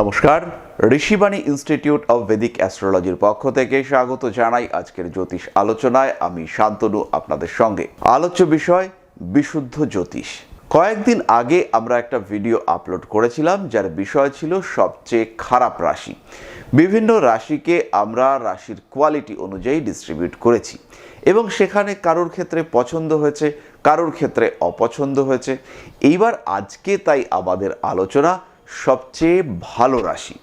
নমস্কার, Rishibani institute of বেদিক অ্যাস্ট্রোলজির পক্ষ থেকে স্বাগত জানাই আজকের জ্যোতিষ আলোচনায়। আমি শান্তনু আপনাদের সঙ্গে। আলোচ্য বিষয়, বিশুদ্ধ জ্যোতিষ। কয়েকদিন আগে আমরা একটা ভিডিও আপলোড করেছিলাম, যার বিষয় ছিল সবচেয়ে খারাপ রাশি। বিভিন্ন রাশিকে আমরা রাশির কোয়ালিটি অনুযায়ী ডিস্ট্রিবিউট করেছি। এবং সেখানে কারোর ক্ষেত্রে পছন্দ হয়েছে, কারোর ক্ষেত্রে অপছন্দ হয়েছে। এইবার আজকে তাই আমাদের আলোচনা সবচেয়ে ভালো রাশি?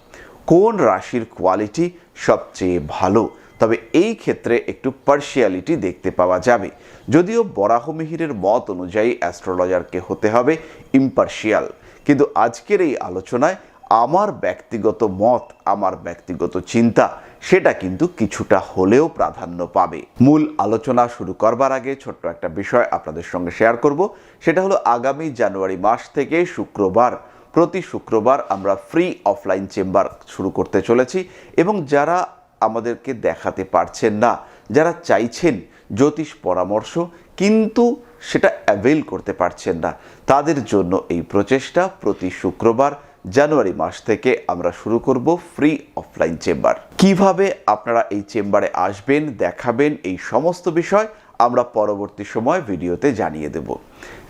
কোন রাশির কোয়ালিটি সবচেয়ে ভালো? তবে এই ক্ষেত্রে একটু পার্শিয়ালিটি দেখতে পাওয়া যাবে। যদিও বরাহমিহিরের মত অনুযায়ী অ্যাস্ট্রোলজারকে হতে হবে ইম্পার্শিয়াল কিন্তু আজকের এই আলোচনায় আমার ব্যক্তিগত মত, আমার ব্যক্তিগত চিন্তা, সেটা কিন্তু কিছুটা হলেও প্রাধান্য পাবে। মূল আলোচনা শুরু করবার আগে ছোট্ট একটা বিষয় আপনাদের সঙ্গে শেয়ার করব। সেটা হলো আগামী জানুয়ারি মাস থেকে শুক্রবার। প্রতি শুক্রবার আমরা ফ্রি অফলাইন চেম্বার শুরু করতে চলেছি এবং যারা আমাদেরকে দেখাতে পারছেন না, যারা চাইছেন জ্যোতিষ পরামর্শ কিন্তু সেটা অ্যাভেল করতে পারছেন না, তাদের জন্য এই প্রচেষ্টা প্রতি শুক্রবার জানুয়ারি মাস থেকে আমরা শুরু করব ফ্রি অফলাইন চেম্বার কীভাবে আপনারা এই চেম্বারে আসবেন, দেখাবেন, এই সমস্ত বিষয় আমরা পরবর্তী সময় ভিডিওতে জানিয়ে দেব।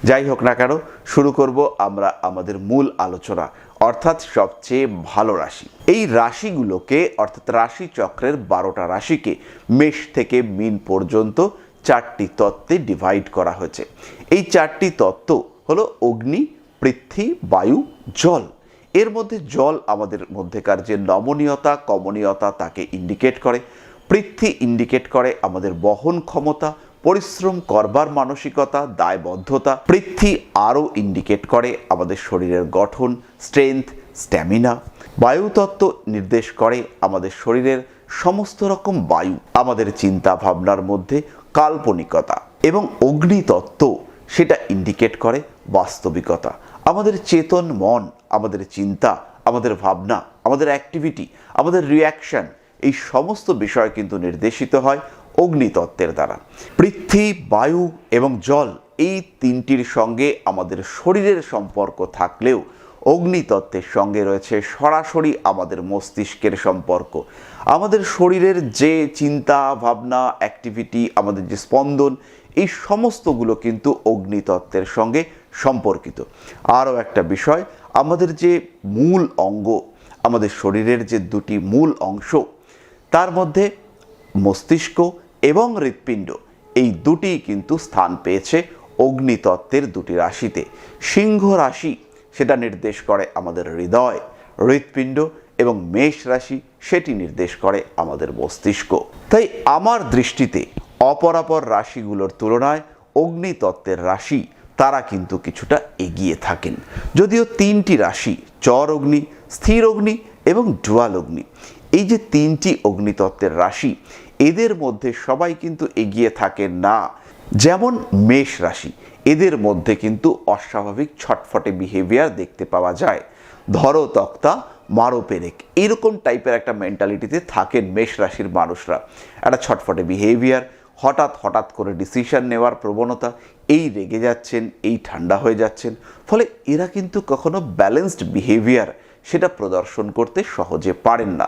যাই হোক না কেন, শুরু করব আমরা আমাদের মূল আলোচনা, অর্থাৎ সবচেয়ে ভালো রাশি। এই রাশিগুলোকে, অর্থাৎ রাশি চক্রের বারোটা রাশিকে মেষ থেকে মিন পর্যন্ত চারটি তত্ত্বে ডিভাইড করা হয়েছে। এই চারটি তত্ত্ব হলো অগ্নি, পৃথ্বী, বায়ু, জল। এর মধ্যে জল আমাদের মধ্যেকার যে নমনীয়তা, কমনীয়তা, তাকে ইন্ডিকেট করে। পৃথ্বী ইন্ডিকেট করে আমাদের বহন ক্ষমতা পরিশ্রম করবার মানসিকতা, দায়বদ্ধতা পৃথ্বী আরও ইন্ডিকেট করে আমাদের শরীরের গঠন স্ট্রেংথ স্ট্যামিনা বায়ুতত্ত্ব নির্দেশ করে আমাদের শরীরের সমস্ত রকম বায়ু, আমাদের চিন্তা ভাবনার মধ্যে কাল্পনিকতা এবং অগ্নিতত্ত্ব, সেটা ইন্ডিকেট করে বাস্তবিকতা। আমাদের চেতন মন, আমাদের চিন্তা, আমাদের ভাবনা, আমাদের অ্যাক্টিভিটি আমাদের রিয়াকশন এই সমস্ত বিষয় কিন্তু নির্দেশিত হয় অগ্নিতত্ত্বের দ্বারা। পৃথ্বী, বায়ু এবং জল এই তিনটির সঙ্গে আমাদের শরীরের সম্পর্ক থাকলেও অগ্নিতত্ত্বের সঙ্গে রয়েছে সরাসরি আমাদের মস্তিষ্কের সম্পর্ক। আমাদের শরীরের যে চিন্তা, ভাবনা অ্যাক্টিভিটি আমাদের যে স্পন্দন, এই সমস্তগুলো কিন্তু অগ্নিতত্ত্বের সঙ্গে সম্পর্কিত। আরও একটা বিষয়, আমাদের যে মূল অঙ্গ, আমাদের শরীরের যে দুটি মূল অংশ, তার মধ্যে মস্তিষ্ক এবং হৃৎপিণ্ড, এই দুটি কিন্তু স্থান পেয়েছে অগ্নিতত্ত্বের দুটি রাশিতে। সিংহ রাশি, সেটা নির্দেশ করে আমাদের হৃদয়। হৃৎপিণ্ড এবং মেষ রাশি, সেটি নির্দেশ করে আমাদের মস্তিষ্ক। তাই আমার দৃষ্টিতে অপরাপর রাশিগুলোর তুলনায় অগ্নিতত্ত্বের রাশি, তারা কিন্তু কিছুটা এগিয়ে থাকেন। যদিও তিনটি রাশি, চর অগ্নি, স্থির অগ্নি এবং ডুয়াল অগ্নি, এই যে তিনটি অগ্নিতত্ত্বের রাশি এদের মধ্যে সবাই কিন্তু এগিয়ে থাকেন না। যেমন মেষ রাশি, এদের মধ্যে কিন্তু অস্বাভাবিক ছটফটে বিহেভিয়ার দেখতে পাওয়া যায়। ধরো তক্তা, মারো পেরেক, এরকম টাইপের একটা মেন্টালিটিতে থাকেন মেষ রাশির মানুষরা। একটা ছটফটে বিহেভিয়ার হঠাৎ হঠাৎ করে ডিসিশন নেওয়ার প্রবণতা, এই রেগে যাচ্ছেন, এই ঠান্ডা হয়ে যাচ্ছেন। ফলে এরা কিন্তু কখনো ব্যালেন্সড বিহেভিয়ার সেটা প্রদর্শন করতে সহজে পারেন না।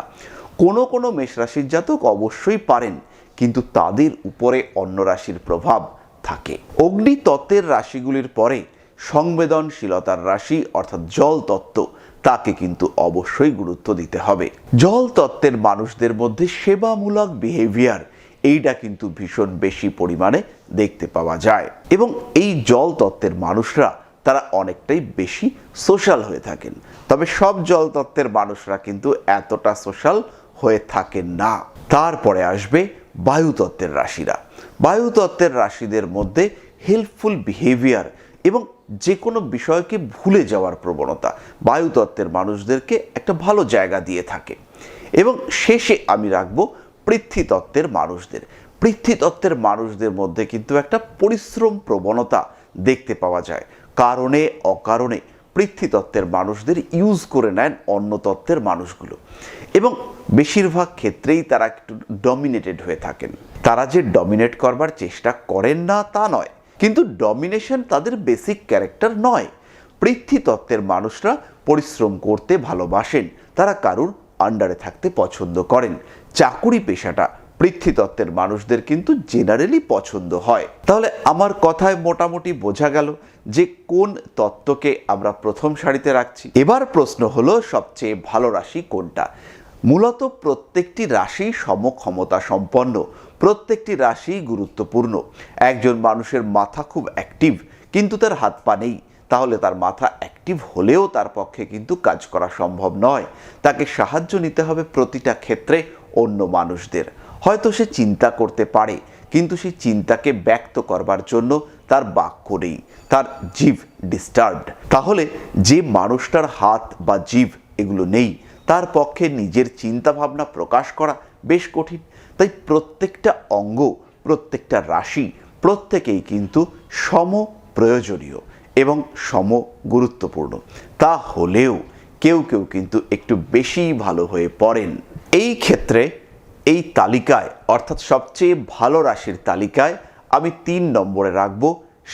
কোনো কোনো মেষ রাশির জাতক অবশ্যই পারেন, কিন্তু তাদের উপরে অন্য রাশির প্রভাব থাকে। অগ্নি তত্ত্বের রাশিগুলির পরে সংবেদনশীলতার রাশি অর্থাৎ জল তত্ত্ব, তাকে কিন্তু অবশ্যই গুরুত্ব দিতে হবে। জল তত্ত্বের মানুষদের মধ্যে সেবামূলক বিহেভিয়ার এইটা কিন্তু ভীষণ বেশি পরিমাণে দেখতে পাওয়া যায়। এবং এই জল তত্ত্বের মানুষরা, তারা অনেকটাই বেশি সোশ্যাল হয়ে থাকেন। তবে সব জল তত্ত্বের মানুষরা কিন্তু এতটা সোশ্যাল হয়ে থাকে না। তারপরে আসবে বায়ুতত্ত্বের রাশিরা। বায়ুতত্ত্বের রাশিদের মধ্যে হেল্পফুল বিহেভিয়ার এবং যে কোনো বিষয়কে ভুলে যাওয়ার প্রবণতা বায়ুতত্ত্বের মানুষদেরকে একটা ভালো জায়গা দিয়ে থাকে। এবং শেষে আমি রাখব পৃথ্বীতত্ত্বের মানুষদের। পৃথ্বীতত্ত্বের মানুষদের মধ্যে কিন্তু একটা পরিশ্রম প্রবণতা দেখতে পাওয়া যায়। কারণে, অকারণে পৃথ্বীতত্ত্বের মানুষদের ইউজ করে নেন অন্য তত্ত্বের মানুষগুলো। এবং বেশিরভাগ ক্ষেত্রেই তারা একটু ডমিনেটেড হয়ে থাকেন। তারা যে ডমিনেট করবার চেষ্টা করেন না তা নয়, কিন্তু ডমিনেশন তাদের বেসিক ক্যারেক্টার নয়। পৃথ্বীতত্ত্বের মানুষরা পরিশ্রম করতে ভালোবাসেন, তারা কারুর আন্ডারে থাকতে পছন্দ করেন। চাকুরি পেশাটা পৃথ্বীতত্ত্বের মানুষদের কিন্তু জেনারেলি পছন্দ হয়। তাহলে আমার কথায় মোটামুটি বোঝা গেল যে কোন তত্ত্বকে আমরা প্রথম সারিতে রাখছি। এবার প্রশ্ন হলো, সবচেয়ে ভালো রাশি কোনটা? মূলত প্রত্যেকটি রাশি সমক্ষমতা সম্পন্ন, প্রত্যেকটি রাশি গুরুত্বপূর্ণ। একজন মানুষের মাথা খুব অ্যাক্টিভ কিন্তু তার হাত পা নেই। তাহলে তার মাথা অ্যাক্টিভ হলেও তার পক্ষে কিন্তু কাজ করা সম্ভব নয়। তাকে সাহায্য নিতে হবে প্রতিটা ক্ষেত্রে অন্য মানুষদের। হয়তো সে চিন্তা করতে পারে, কিন্তু সেই চিন্তাকে ব্যক্ত করবার জন্য তার বাক্য নেই, তার জীব ডিস্টার্বড তাহলে যে মানুষটার হাত বা জীব এগুলো নেই তার পক্ষে নিজের চিন্তা ভাবনা প্রকাশ করা বেশ কঠিন। তাই প্রত্যেকটা অঙ্গ, প্রত্যেকটা রাশি প্রত্যেকেই কিন্তু সম প্রয়োজনীয় এবং সম গুরুত্বপূর্ণ। তা হলেও কেউ কেউ কিন্তু একটু বেশি ভালো হয়ে পড়েন। এই ক্ষেত্রে এই তালিকায়, অর্থাৎ সবচেয়ে ভালো রাশির তালিকায় আমি তিন নম্বরে রাখব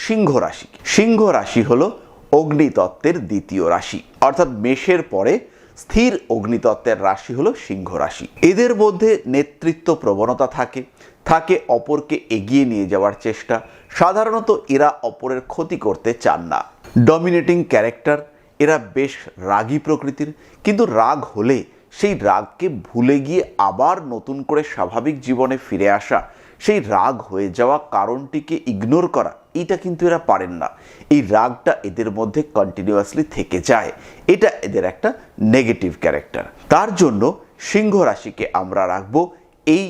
সিংহ রাশি। সিংহ রাশি হলো অগ্নিতত্ত্বের দ্বিতীয় রাশি। অর্থাৎ মেষের পরে স্থির অগ্নিতত্ত্বের রাশি হলো সিংহ রাশি। এদের মধ্যে নেতৃত্ব প্রবণতা থাকে থাকে অপরকে এগিয়ে নিয়ে যাওয়ার চেষ্টা। সাধারণত এরা অপরের ক্ষতি করতে চান না। ডমিনেটিং ক্যারেক্টার এরা বেশ রাগী প্রকৃতির, কিন্তু রাগ হলে সেই রাগকে ভুলে গিয়ে আবার নতুন করে স্বাভাবিক জীবনে ফিরে আসা, সেই রাগ হয়ে যাওয়া কারণটিকে ইগনোর করা এটা কিন্তু এরা পারেন না। এই রাগটা এদের মধ্যে কন্টিনিউয়াসলি থেকে যায়। এটা এদের একটা নেগেটিভ ক্যারেক্টার তার জন্য সিংহ রাশিকে আমরা রাখব এই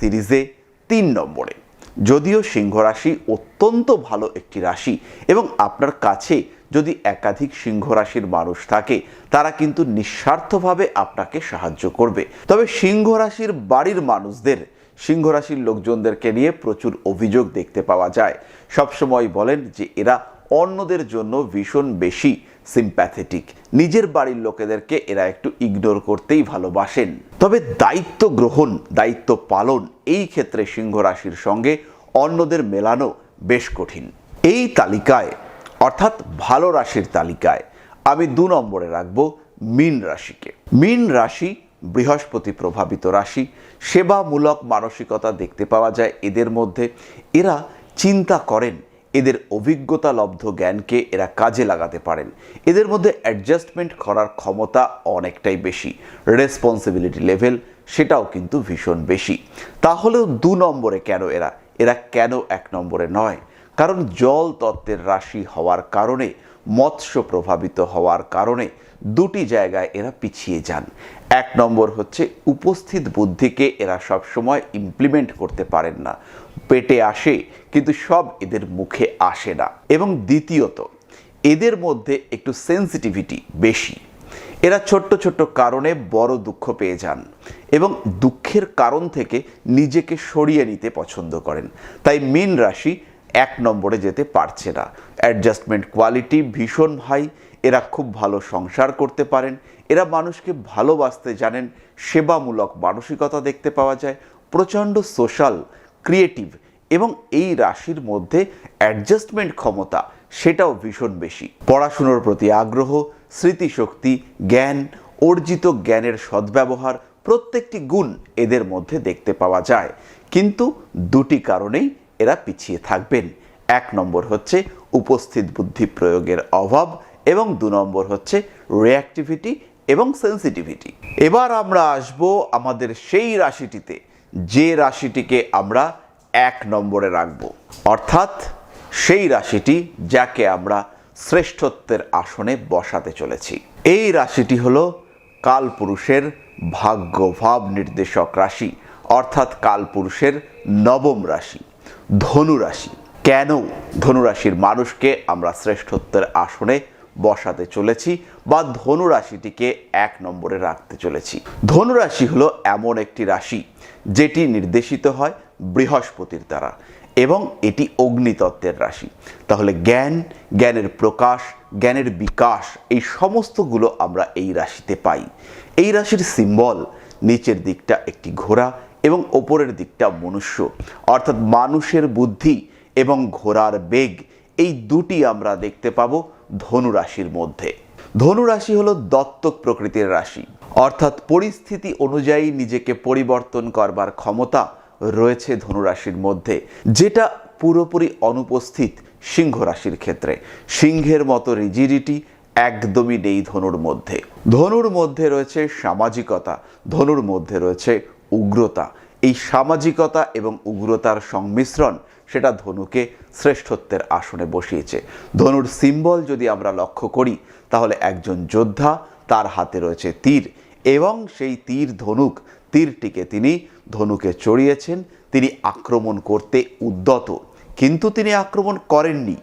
সিরিজে তিন নম্বরে। যদিও সিংহ রাশি অত্যন্ত ভালো একটি রাশি এবং আপনার কাছে যদি একাধিক সিংহ রাশির মানুষ থাকে, তারা কিন্তু নিঃস্বার্থভাবে আপনাকে সাহায্য করবে। তবে সিংহ রাশির বাড়ির মানুষদের সিংহ রাশির লোকজনদেরকে নিয়ে প্রচুর অভিযোগ দেখতে পাওয়া যায়। সবসময় বলেন যে এরা অন্যদের জন্য ভীষণ বেশি সিম্প্যাথেটিক নিজের বাড়ির লোকেদেরকে এরা একটু ইগনোর করতেই ভালোবাসেন। তবে দায়িত্ব গ্রহণ, দায়িত্ব পালন এই ক্ষেত্রে সিংহ রাশির সঙ্গে অন্যদের মেলানো বেশ কঠিন। এই তালিকায়, অর্থাৎ ভালো রাশির তালিকায়, আমি দু নম্বরে রাখব মীন রাশিকে। মীন রাশি বৃহস্পতি প্রভাবিত রাশি, সেবামূলক মানসিকতা দেখতে পাওয়া যায়। এদের মধ্যে এরা চিন্তা করেন, এদের অভিজ্ঞতা লব্ধ জ্ঞানকে এরা কাজে লাগাতে পারেন। এদের মধ্যে অ্যাডজাস্টমেন্ট করার ক্ষমতা অনেকটাই বেশি। রেসপন্সিবিলিটি লেভেল সেটাও কিন্তু ভীষণ বেশি। তাহলেও দু নম্বরে কেন এরা? এরা কেন এক নম্বরে নয়? কারণ জল তত্ত্বের রাশি হওয়ার কারণে, মৎস্য প্রভাবিত হওয়ার কারণে দুটি জায়গায় এরা পিছিয়ে যান। এক নম্বর হচ্ছে উপস্থিত বুদ্ধিকে এরা সব সময় ইমপ্লিমেন্ট করতে পারেন না। পেটে আসে, কিন্তু সব এদের মুখে আসে না। এবং দ্বিতীয়ত, এদের মধ্যে একটু সেন্সিটিভিটি বেশি। এরা ছোট্ট ছোট্ট কারণে বড় দুঃখ পেয়ে যান এবং দুঃখের কারণ থেকে নিজেকে সরিয়ে নিতে পছন্দ করেন। তাই মীন রাশি এক নম্বরে যেতে পারছে না। অ্যাডজাস্টমেন্ট কোয়ালিটি ভীষণ হাই এরা খুব ভালো সংসার করতে পারেন, এরা মানুষকে ভালোবাসতে জানেন, সেবামূলক মানসিকতা দেখতে পাওয়া যায়, প্রচণ্ড সোশ্যাল, ক্রিয়েটিভ এবং এই রাশির মধ্যে অ্যাডজাস্টমেন্ট ক্ষমতা সেটাও ভীষণ বেশি। পড়াশুনোর প্রতি আগ্রহ, স্মৃতিশক্তি, জ্ঞান, অর্জিত জ্ঞানের সদ্ব্যবহার প্রত্যেকটি গুণ এদের মধ্যে দেখতে পাওয়া যায়। কিন্তু দুটি কারণেই এরা পিছিয়ে থাকবেন। এক নম্বর হচ্ছে উপস্থিত বুদ্ধি প্রয়োগের অভাব এবং দু নম্বর হচ্ছে রিয়াক্টিভিটি এবং সেন্সিটিভিটি এবার আমরা আসব আমাদের সেই রাশিটিতে, যে রাশিটিকে আমরা এক নম্বরে রাখব। অর্থাৎ সেই রাশিটি যাকে আমরা শ্রেষ্ঠত্বের আসনে বসাতে চলেছি। এই রাশিটি হলো কালপুরুষের ভাগ্যভাব নির্দেশক রাশি, অর্থাৎ কালপুরুষের নবম রাশি, ধনু রাশি। কেন ধনুরাশির মানুষকে আমরা শ্রেষ্ঠত্বের আসনে বসাতে চলেছি বা ধনু রাশিটিকে এক নম্বরে রাখতে চলেছি। ধনু রাশি হলো এমন একটি রাশি, যেটি নির্দেশিত হয় বৃহস্পতির দ্বারা এবং এটি অগ্নিতত্ত্বের রাশি। তাহলে জ্ঞান, জ্ঞানের প্রকাশ, জ্ঞানের বিকাশ, এই সমস্তগুলো আমরা এই রাশিতে পাই। এই রাশির সিম্বল নিচের দিকটা একটি ঘোড়া এবং ওপরের দিকটা মনুষ্য। অর্থাৎ মানুষের বুদ্ধি এবং ঘোড়ার বেগ, এই দুটি আমরা দেখতে পাবো। ধনু রাশির মধ্যে। ধনু রাশি হলো দত্তক প্রকৃতির রাশি। অর্থাৎ পরিস্থিতি অনুযায়ী নিজেকে পরিবর্তন করবার ক্ষমতা রয়েছে ধনু রাশির মধ্যে, যেটা পুরোপুরি অনুপস্থিত সিংহ রাশির ক্ষেত্রে। সিংহের মতো রিজিডিটি একদমই নেই ধনুর মধ্যে। ধনুর মধ্যে রয়েছে সামাজিকতা, ধনুর মধ্যে রয়েছে উগ্রতা। এই সামাজিকতা এবং উগ্রতার সংমিশ্রণ সেটা ধনুকে শ্রেষ্ঠত্বের আসনে বসিয়েছে। ধনুর সিম্বল যদি আমরা লক্ষ্য করি, তাহলে একজন যোদ্ধা তার হাতে রয়েছে তীর এবং সেই তীর ধনুক, তীরটিকে তিনি ধনুকে চড়িয়েছেন, তিনি আক্রমণ করতে উদ্যত। কিন্তু তিনি আক্রমণ করেননি।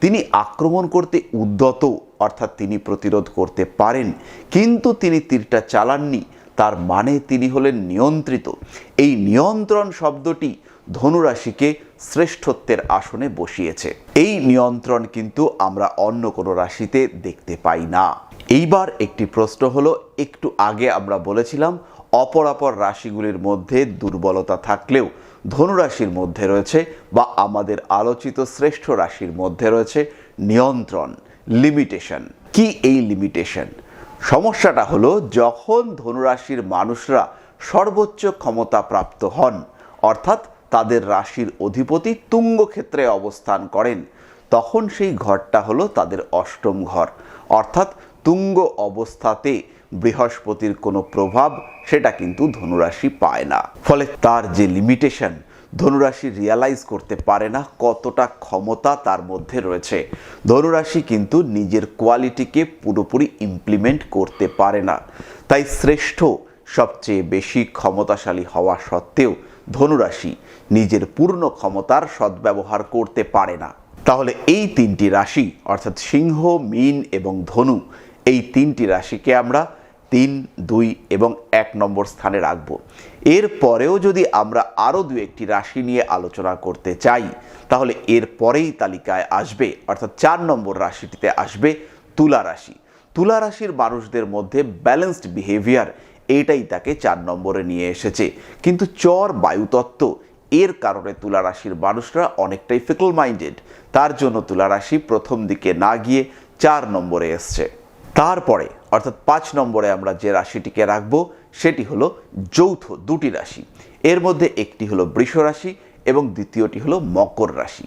তিনি আক্রমণ করতে উদ্যত, অর্থাৎ তিনি প্রতিরোধ করতে পারেন। কিন্তু তিনি তীরটা চালাননি। তার মানে তিনি হলেন নিয়ন্ত্রিত। এই নিয়ন্ত্রণ শব্দটি ধনুরাশিকে শ্রেষ্ঠত্বের আসনে বসিয়েছে। এই নিয়ন্ত্রণ কিন্তু আমরা অন্য কোনো রাশিতে দেখতে পাই না। এইবার একটি প্রশ্ন হলো, একটু আগে আমরা বলেছিলাম, অপর অপর রাশিগুলির মধ্যে দুর্বলতা থাকলেও ধনুরাশির মধ্যে রয়েছে বা আমাদের আলোচিত শ্রেষ্ঠ রাশির মধ্যে রয়েছে নিয়ন্ত্রণ লিমিটেশন কি এই লিমিটেশন সমস্যাটা হলো, যখন ধনুরাশির মানুষরা সর্বোচ্চ ক্ষমতা প্রাপ্ত হন, অর্থাৎ তাদের রাশির অধিপতি তুঙ্গ ক্ষেত্রে অবস্থান করেন। তখন সেই ঘরটা হলো তাদের অষ্টম ঘর। অর্থাৎ তুঙ্গ অবস্থাতে বৃহস্পতির কোনো প্রভাব সেটা কিন্তু ধনুরাশি পায় না। ফলে তার যে লিমিটেশন ধনুরাশি রিয়ালাইজ করতে পারে না কতটা ক্ষমতা তার মধ্যে রয়েছে। ধনুরাশি কিন্তু নিজের কোয়ালিটিকে পুরোপুরি ইমপ্লিমেন্ট করতে পারে না। তাই শ্রেষ্ঠ, সবচেয়ে বেশি ক্ষমতাশালী হওয়া সত্ত্বেও ধনুরাশি নিজের পূর্ণ ক্ষমতার সদ্ব্যবহার করতে পারে না। তাহলে এই তিনটি রাশি, অর্থাৎ সিংহ, মীন এবং ধনু, এই তিনটি রাশিকে আমরা তিন, দুই এবং এক নম্বর স্থানে রাখব। এর পরেও যদি আমরা আরও দু একটি রাশি নিয়ে আলোচনা করতে চাই, তাহলে এর পরেই তালিকায় আসবে, অর্থাৎ চার নম্বর রাশিটিতে আসবে তুলা রাশি। তুলা রাশির মানুষদের মধ্যে ব্যালেন্সড বিহেভিয়ার এইটাই তাকে চার নম্বরে নিয়ে এসেছে। কিন্তু চর বায়ুতত্ত্ব, এর কারণে তুলা রাশির মানুষরা অনেকটাই ফিকল মাইন্ডেড তার জন্য তুলা রাশি প্রথম দিকে না গিয়ে চার নম্বরে এসছে। তারপরে, অর্থাৎ পাঁচ নম্বরে আমরা যে রাশিটিকে রাখব, সেটি হলো যৌথ দুটি রাশি। এর মধ্যে একটি হলো বৃষ রাশি এবং দ্বিতীয়টি হলো মকর রাশি।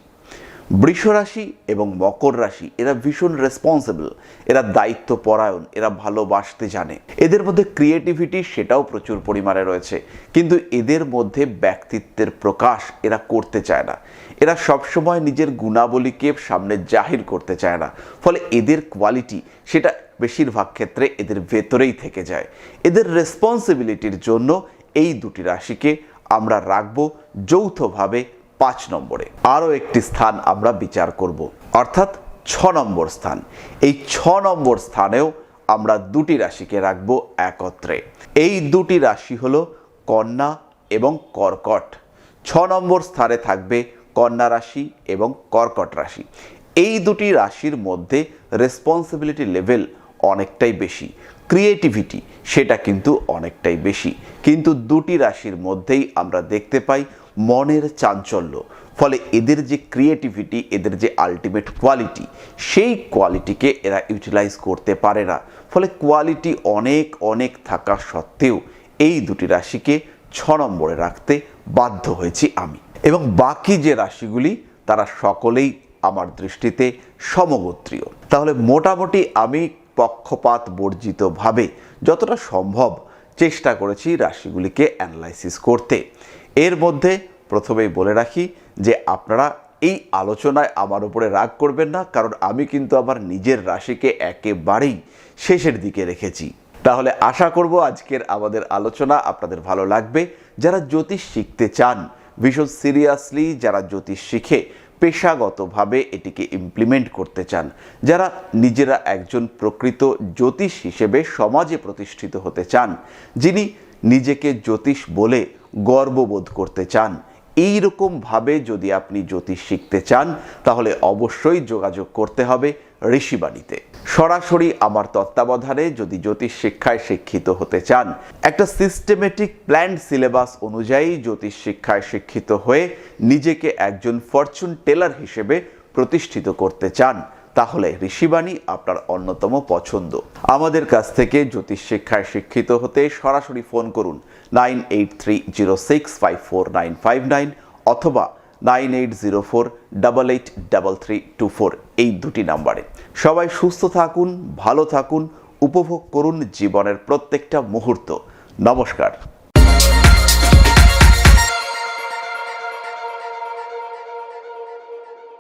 বৃষ রাশি এবং মকর রাশি, এরা ভীষণ রেসপন্সিবল এরা দায়িত্ব পরায়ণ এরা ভালোবাসতে জানে। এদের মধ্যে ক্রিয়েটিভিটি সেটাও প্রচুর পরিমাণে রয়েছে। কিন্তু এদের মধ্যে ব্যক্তিত্বের প্রকাশ এরা করতে চায় না। এরা সবসময় নিজের গুণাবলীকে সামনে জাহির করতে চায় না। ফলে এদের কোয়ালিটি সেটা বেশিরভাগ ক্ষেত্রে এদের ভেতরেই থেকে যায়। এদের রেসপন্সিবিলিটির জন্য এই দুটি রাশিকে আমরা রাখব যৌথভাবে পাঁচ নম্বরে। আরও একটি স্থান আমরা বিচার করব। অর্থাৎ ছ নম্বর স্থান। এই ছ নম্বর স্থানেও আমরা দুটি রাশিকে রাখব একত্রে। এই দুটি রাশি হলো কন্যা এবং কর্কট। ছ নম্বর স্থানে থাকবে কন্যা রাশি এবং কর্কট রাশি। এই দুটি রাশির মধ্যে রেসপন্সিবিলিটি লেভেল অনেকটাই বেশি। ক্রিয়েটিভিটি সেটা কিন্তু অনেকটাই বেশি। কিন্তু দুটি রাশির মধ্যেই আমরা দেখতে পাই মনের চাঞ্চল্য। ফলে এদের যে ক্রিয়েটিভিটি এদের যে আলটিমেট কোয়ালিটি সেই কোয়ালিটিকে এরা ইউটিলাইজ করতে পারে না। ফলে কোয়ালিটি অনেক অনেক থাকা সত্ত্বেও এই দুটি রাশিকে ছ নম্বরে রাখতে বাধ্য হয়েছি আমি। এবং বাকি যে রাশিগুলি, তারা সকলেই আমার দৃষ্টিতে সমগোত্রীয়। তাহলে মোটামুটি আমি পক্ষপাত বর্জিতভাবে যতটা সম্ভব চেষ্টা করেছি রাশিগুলিকে অ্যানালাইসিস করতে। এর মধ্যে প্রথমেই বলে রাখি যে আপনারা এই আলোচনায় আমার উপরে রাগ করবেন না, কারণ আমি কিন্তু আমার নিজের রাশিকে একেবারেই শেষের দিকে রেখেছি। তাহলে আশা করব আজকের আমাদের আলোচনা আপনাদের ভালো লাগবে। যারা জ্যোতিষ শিখতে চান, ভীষণ সিরিয়াসলি যারা জ্যোতিষ শিখে পেশাগতভাবে এটিকে ইমপ্লিমেন্ট করতে চান, যারা নিজেরা একজন প্রকৃত জ্যোতিষ হিসেবে সমাজে প্রতিষ্ঠিত হতে চান, যিনি নিজেকে জ্যোতিষ বলে গর্ববোধ করতে চান এই রকমভাবে যদি আপনি জ্যোতিষ শিখতে চান, তাহলে অবশ্যই যোগাযোগ করতে হবে ঋষিবাণীতে সরাসরি আমার তত্ত্বাবধানে যদি জ্যোতিষ শিক্ষায় শিক্ষিত হতে চান, একটা সিস্টেমেটিক প্ল্যান সিলেবাস অনুযায়ী জ্যোতিষ শিক্ষায় শিক্ষিত হয়ে নিজেকে একজন ফরচুন টেলার হিসেবে প্রতিষ্ঠিত করতে চান তাহলে ঋষিবাণী আপনার অন্যতম পছন্দ। আমাদের কাছ থেকে জ্যোতিষ শিক্ষায় শিক্ষিত হতে সরাসরি ফোন করুন nine eight three zero six five four nine five nine অথবা nine eight zero four double eight double three two four এই দুটি নাম্বারে। সবাই সুস্থ থাকুন, ভালো থাকুন, উপভোগ করুন জীবনের প্রত্যেকটা মুহূর্ত। নমস্কার।